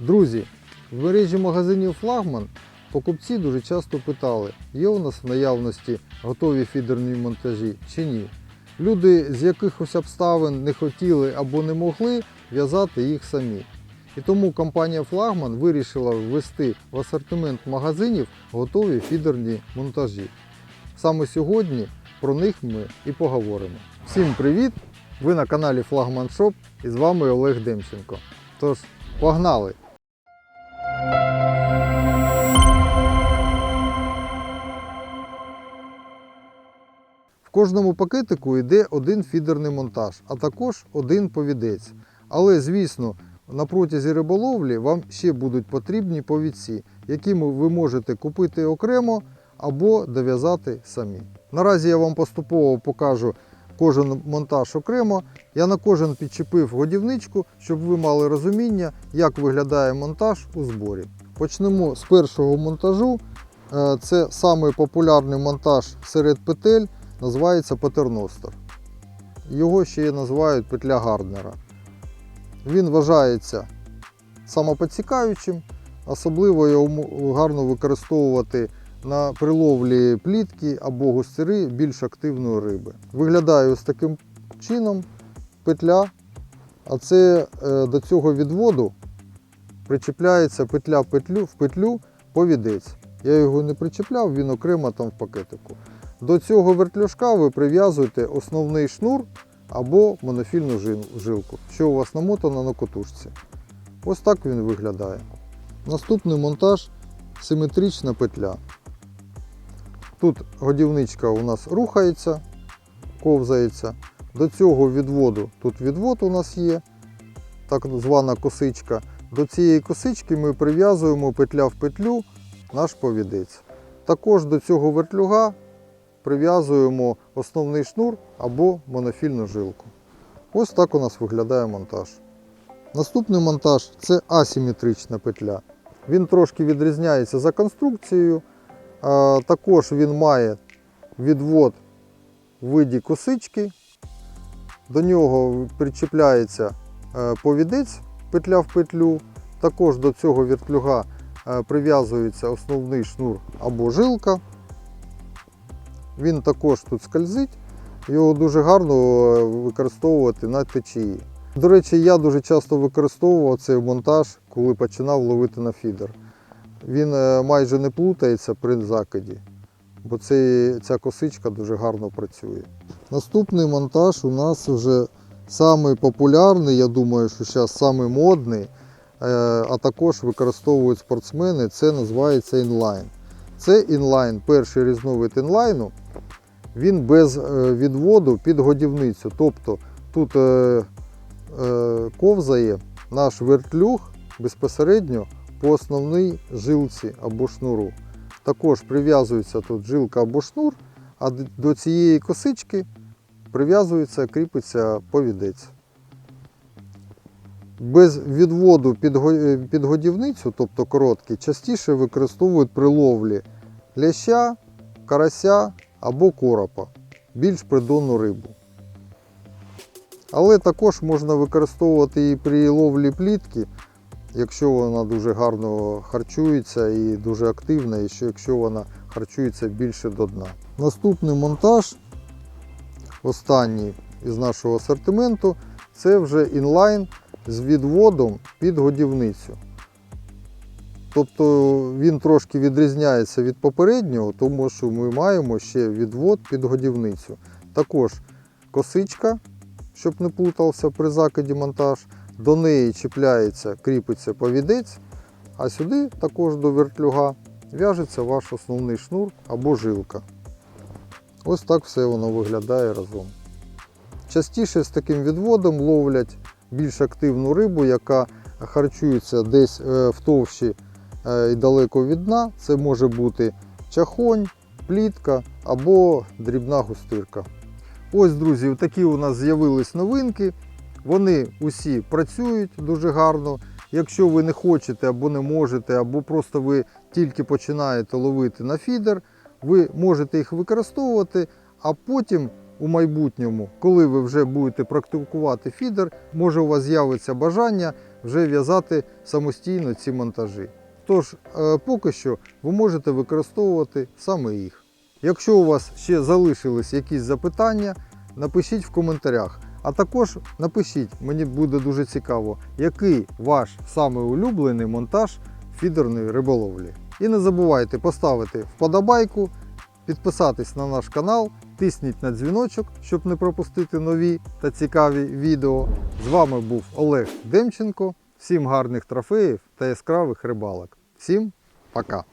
Друзі, в мережі магазинів Флагман покупці дуже часто питали, є у нас в наявності готові фідерні монтажі чи ні. Люди з якихось обставин не хотіли або не могли в'язати їх самі. І тому компанія Флагман вирішила ввести в асортимент магазинів готові фідерні монтажі. Саме сьогодні про них ми і поговоримо. Всім привіт! Ви на каналі Флагман Шоп і з вами Олег Демченко. Тож, погнали! Кожному пакетику йде один фідерний монтаж, а також один повідець. Але, звісно, на протязі риболовлі вам ще будуть потрібні повідці, які ви можете купити окремо або дов'язати самі. Наразі я вам поступово покажу кожен монтаж окремо. Я на кожен підчепив годівничку, щоб ви мали розуміння, як виглядає монтаж у зборі. Почнемо з першого монтажу. Е, Це самий монтаж серед петель, називається патерностер. Його ще називають петля Гарднера. Він вважається самоподсікаючим, особливо його гарно використовувати на приловлі плітки або густири більш активної риби. Виглядає ось таким чином петля, а це е, до цього відводу причіпляється петля в петлю повідець. Я його не причіпляв, він окремо там в пакетику. До цього вертлюжка ви прив'язуєте основний шнур або монофільну жилку, що у вас намотано на котушці. Ось так він виглядає. Наступний монтаж симетрична петля. Тут годівничка у нас рухається, ковзається. До цього відводу, тут відвод у нас є, так звана косичка. До цієї косички ми прив'язуємо петля в петлю наш повідець. Також до цього вертлюга прив'язуємо основний шнур або монофільну жилку. Ось так у нас виглядає монтаж. Наступний монтаж це асиметрична петля. Він трошки відрізняється за конструкцією. Також він має відвод в виді косички. До нього причіпляється е, повідець петля в петлю. Також до цього вертлюга е, прив'язується основний шнур або жилка. Він також тут скользить, його дуже гарно е, використовувати на течії. До речі, я дуже часто використовував цей монтаж, коли починав ловити на фідер. Він е, майже не плутається при закиді, бо ця косичка дуже гарно працює. Наступний монтаж у нас вже самий популярний, я думаю, що зараз самий модний, е, а також використовують спортсмени, це називається інлайн. Це інлайн, перший різновид інлайну, він без е, відводу під годівницю. Тобто тут е, е, ковзає наш вертлюг безпосередньо по основній жилці або шнуру. Також прив'язується тут жилка або шнур, а до цієї косички прив'язується, кріпиться повідець. Без відводу під, е, годівницю, тобто короткий, частіше використовують при ловлі ляща, карася або коропа, більш придонну рибу. Але також можна використовувати і при ловлі плітки, якщо вона дуже гарно харчується і дуже активна, і що якщо вона харчується більше до дна. Наступний монтаж, останній із нашого асортименту, це вже інлайн з відводом під годівницю. Тобто він трошки відрізняється від попереднього, тому що ми маємо ще відвод під годівницю. Також косичка, щоб не плутався при закиді монтаж, до неї чіпляється, кріпиться повідець, а сюди також до вертлюга в'яжеться ваш основний шнур або жилка. Ось так все воно виглядає разом. Частіше з таким відводом ловлять більш активну рибу, яка харчується десь е, в товщі е, і далеко від дна. Це може бути чахонь, плітка або дрібна густирка. Ось, друзі, такі у нас з'явились новинки. Вони усі працюють дуже гарно. Якщо ви не хочете або не можете, або просто ви тільки починаєте ловити на фідер, ви можете їх використовувати, а потім у майбутньому, коли ви вже будете практикувати фідер, може у вас з'явиться бажання вже в'язати самостійно ці монтажі. Тож, е, поки що ви можете використовувати саме їх. Якщо у вас ще залишились якісь запитання, напишіть в коментарях. А також напишіть, мені буде дуже цікаво, який ваш саме улюблений монтаж фідерної риболовлі. І не забувайте поставити вподобайку, підписатись на наш канал, тисніть на дзвіночок, щоб не пропустити нові та цікаві відео. З вами був Олег Демченко. Всім гарних трофеїв та яскравих рибалок. Всім пока!